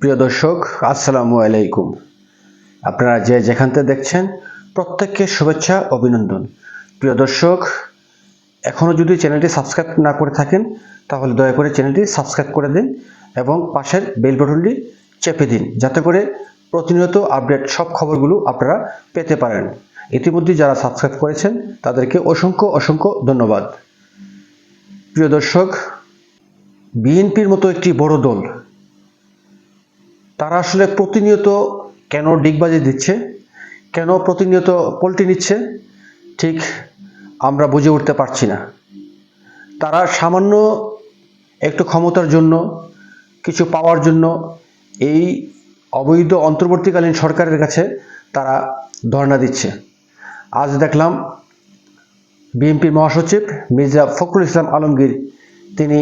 প্রিয় দর্শক, আসসালামু আলাইকুম। আপনারা যে যেখান থেকে দেখছেন, প্রত্যেককে শুভেচ্ছা, অভিনন্দন। প্রিয় দর্শক এখনও যদি চ্যানেলটি সাবস্ক্রাইব না করে থাকেন, তাহলে দয়া করে চ্যানেলটি সাবস্ক্রাইব করে দিন এবং পাশের বেল বাটনটি চেপে দিন, যাতে করে প্রতিনিয়ত আপডেট সব খবরগুলো আপনারা পেতে পারেন। ইতিমধ্যে যারা সাবস্ক্রাইব করেছেন, তাদেরকে অসংখ্য অসংখ্য ধন্যবাদ। প্রিয় দর্শক, বিএনপির মতো একটি বড় দল তারা আসলে প্রতিনিয়ত কেন ডিগবাজি দিচ্ছে? কেন প্রতিনিয়ত পল্টি নিচ্ছে? ঠিক আমরা বুঝে উঠতে পারছি না। তারা সামান্য একটু ক্ষমতার জন্য, কিছু পাওয়ার জন্য এই অবৈধ অন্তর্বর্তীকালীন সরকারের কাছে তারা ধর্ণা দিচ্ছে। আজ দেখলাম বিএনপির মহাসচিব মির্জা ফখরুল ইসলাম আলমগীর, তিনি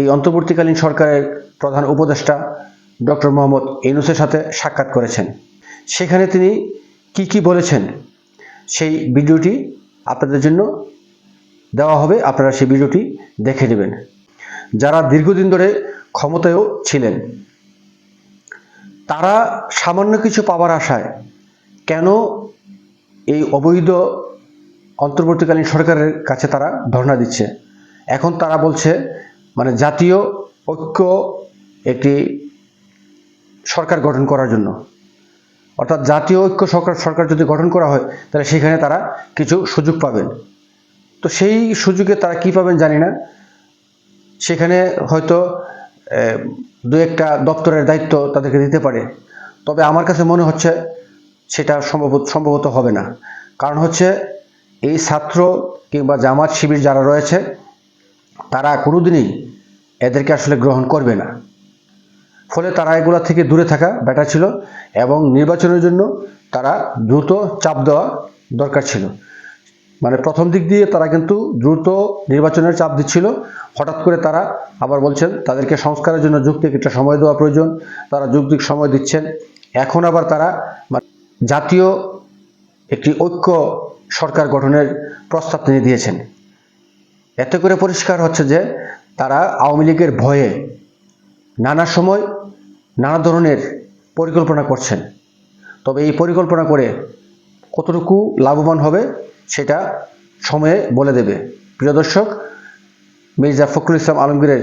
এই অন্তর্বর্তীকালীন সরকারের প্রধান উপদেষ্টা ডক্টর মোহাম্মদ ইউনুসের সাথে সাক্ষাৎ করেছেন। সেখানে তিনি কি কি বলেছেন, সেই ভিডিওটি আপনাদের জন্য দেওয়া হবে। আপনারা সেই ভিডিওটি দেখে নেবেন। যারা দীর্ঘদিন ধরে ক্ষমতায়ও ছিলেন, তারা সামান্য কিছু পাওয়ার আশায় কেন এই অবৈধ অন্তর্বর্তীকালীন সরকারের কাছে তারা ধর্ণা দিচ্ছে? এখন তারা বলছে মানে জাতীয় ঐক্য একটি সরকার গঠন করার জন্য। অর্থাৎ জাতীয় ঐক্য সরকার সরকার যদি গঠন করা হয়, তাহলে সেখানে তারা কিছু সুযোগ পাবেন। তো সেই সুযোগে তারা কি পাবেন জানি না। সেখানে হয়তো দু একটা দপ্তরের দায়িত্ব তাদেরকে দিতে পারে। তবে আমার কাছে মনে হচ্ছে সেটা সম্ভবত সম্ভবত হবে না। কারণ হচ্ছে এই ছাত্র কিংবা জামাত শিবির যারা রয়েছে, তারা কোনোদিনই এদেরকে আসলে গ্রহণ করবে না। ফলে তারা এগুলা থেকে দূরে থাকা বেটার ছিল এবং নির্বাচনের জন্য তারা দ্রুত চাপ দেওয়া দরকার ছিল। মানে প্রথম দিক দিয়ে তারা কিন্তু দ্রুত নির্বাচনের চাপ দিচ্ছিল। হঠাৎ করে তারা আবার বলছেন, তাদেরকে সংস্কারের জন্য যুক্তিক একটা সময় দেওয়া প্রয়োজন। তারা যুক্তিক সময় দিচ্ছেন। এখন আবার তারা মানে জাতীয় একটি ঐক্য সরকার গঠনের প্রস্তাব তিনি দিয়েছেন। এতে করে পরিষ্কার হচ্ছে যে তারা আওয়ামী লীগের ভয়ে নানা সময় নানা ধরনের পরিকল্পনা করছেন। তবে এই পরিকল্পনা করে কতটুকু লাভবান হবে সেটা সময়ে বলে দেবে। প্রিয় দর্শক, মির্জা ফখরুল ইসলাম আলমগীরের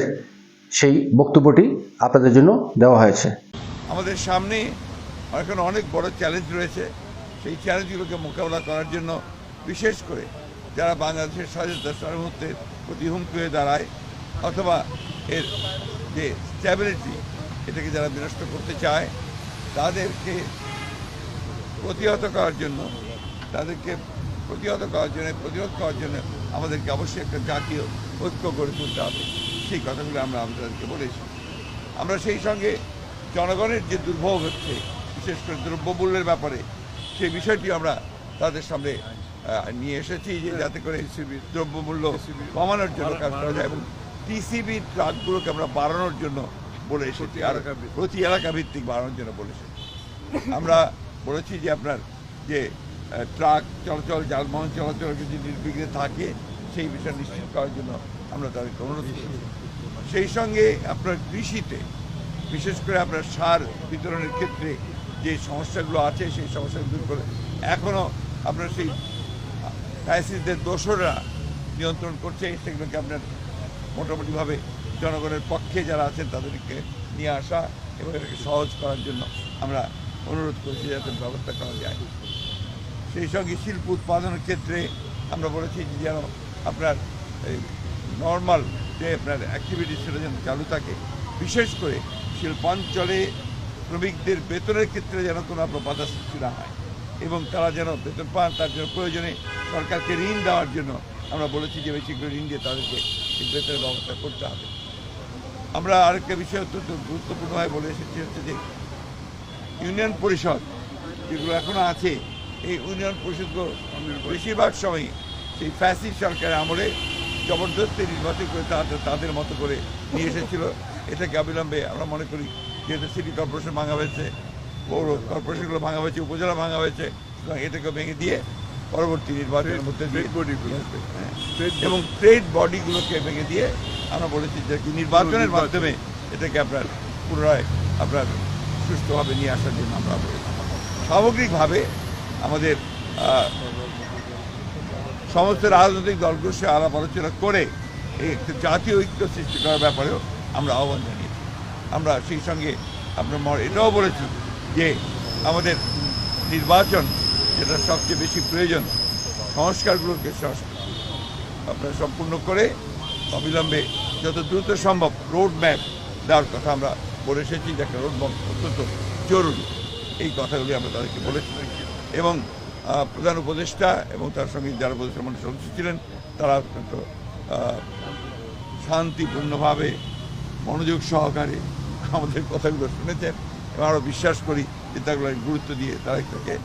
সেই বক্তব্যটি আপনাদের জন্য দেওয়া হয়েছে। আমাদের সামনে এখন অনেক বড় চ্যালেঞ্জ রয়েছে। সেই চ্যালেঞ্জগুলোকে মোকাবেলা করার জন্য বিশেষ করে যারা বাংলাদেশের স্বাধীনতা সার্বভৌমত্বের প্রতি হুমকি হয়ে দাঁড়ায়, অথবা এর যে স্ট্যাবিলিটি এটাকে যারা বিনষ্ট করতে চায় তাদেরকে প্রতিহত করার জন্য তাদেরকে প্রতিহত করার জন্য প্রতিরোধ করার জন্য আমাদেরকে অবশ্যই একটা জাতীয় ঐক্য গড়ে তুলতে হবে। সেই কথাগুলো আমরা আপনাদেরকে বলেছি। আমরা সেই সঙ্গে জনগণের যে দুর্ভোগ হচ্ছে বিশেষ করে দ্রব্যমূল্যের ব্যাপারে সেই বিষয়টি আমরা তাদের সামনে নিয়ে এসেছি যে যাতে করে দ্রব্যমূল্য কমানোর জন্য কাজ করা যায় এবং টিসিবি ট্রাকগুলোকে আমরা বাড়ানোর জন্য বলে এসেছি। আর প্রতি এলাকা ভিত্তিক বাড়ানোর জন্য বলে এসেছি। আমরা বলেছি যে আপনার যে ট্রাক চলাচল যানবাহন চলাচল যদি নির্বিঘ্নে থাকে সেই বিষয় নিশ্চিত করার জন্য আমরা তাদেরকে অনুরোধ করেছি। সেই সঙ্গে আপনার কৃষিতে বিশেষ করে আপনার সার বিতরণের ক্ষেত্রে যে সমস্যাগুলো আছে সেই সমস্যাগুলো দূর করে এখনও আপনার সেই ক্রাইসিসদের দোষরা নিয়ন্ত্রণ করছে সেগুলোকে আপনার মোটামুটিভাবে জনগণের পক্ষে যারা আছেন তাদেরকে নিয়ে আসা এবং এটাকে সহজ করার জন্য আমরা অনুরোধ করছি যাতে ব্যবস্থা করা যায়। সেই সঙ্গে শিল্প উৎপাদনের ক্ষেত্রে আমরা বলেছি যে যেন আপনার নর্মাল যে আপনার অ্যাক্টিভিটি সেটা যেন চালু থাকে। বিশেষ করে শিল্পাঞ্চলে শ্রমিকদের বেতনের ক্ষেত্রে যেন কোনো আপনার বাধা সৃষ্টি না হয় এবং তারা যেন বেতন পান তার জন্য প্রয়োজনে সরকারকে ঋণ দেওয়ার জন্য আমরা বলেছি যে বেশি করে ঋণ দিয়ে তাদেরকে বেতনের ব্যবস্থা করতে হবে। আমরা আরেকটা বিষয় অত্যন্ত গুরুত্বপূর্ণভাবে বলে এসেছি হচ্ছে যে ইউনিয়ন পরিষদ যেগুলো এখনও আছে এই ইউনিয়ন পরিষদগুলো বেশিরভাগ সময় সেই ফ্যাসি সরকারের আমলে জবরদস্তি নির্বাচন করে তাদের তাদের মতো করে নিয়ে এসেছিল। এটাকে অবিলম্বে আমরা মনে করি যেহেতু সিটি কর্পোরেশন ভাঙা হয়েছে পৌর কর্পোরেশনগুলো ভাঙা হয়েছে উপজেলা ভাঙা হয়েছে সুতরাং এটাকে ভেঙে দিয়ে পরবর্তী নির্বাচনের মধ্যে হ্যাঁ, এবং ট্রেড বডিগুলোকে ভেঙে দিয়ে আমরা বলেছি যে নির্বাচনের মাধ্যমে এটাকে আপনার পুনরায় আপনার সুস্থভাবে নিয়ে আসার জন্য আমরা সামগ্রিকভাবে আমাদের সমস্ত রাজনৈতিক দলগুলোর সাথে আলাপ আলোচনা করে এই একটা জাতীয় ঐক্য সৃষ্টি করার ব্যাপারেও আমরা আহ্বান জানিয়েছি। আমরা সেই সঙ্গে আপনার ম- এটাও বলেছি যে আমাদের নির্বাচন যেটা সবচেয়ে বেশি প্রয়োজন, সংস্কারগুলোকে সংস্কার। আপনার সম্পূর্ণ করে অবিলম্বে যত দ্রুত সম্ভব রোড ম্যাপ দেওয়ার কথা আমরা বলে এসেছি যে একটা রোড ম্যাপ অত্যন্ত জরুরি। এই কথাগুলি আমরা তাদেরকে বলেছি। এবং প্রধান উপদেষ্টা এবং তার সঙ্গে যারা উপদেষ্টা মন্ত্রী সদস্য ছিলেন, তারা অত্যন্ত শান্তিপূর্ণভাবে মনোযোগ সহকারে আমাদের কথাগুলো শুনেছেন এবং আরও বিশ্বাস করি যে তাগুলো গুরুত্ব দিয়ে তারা এটাকে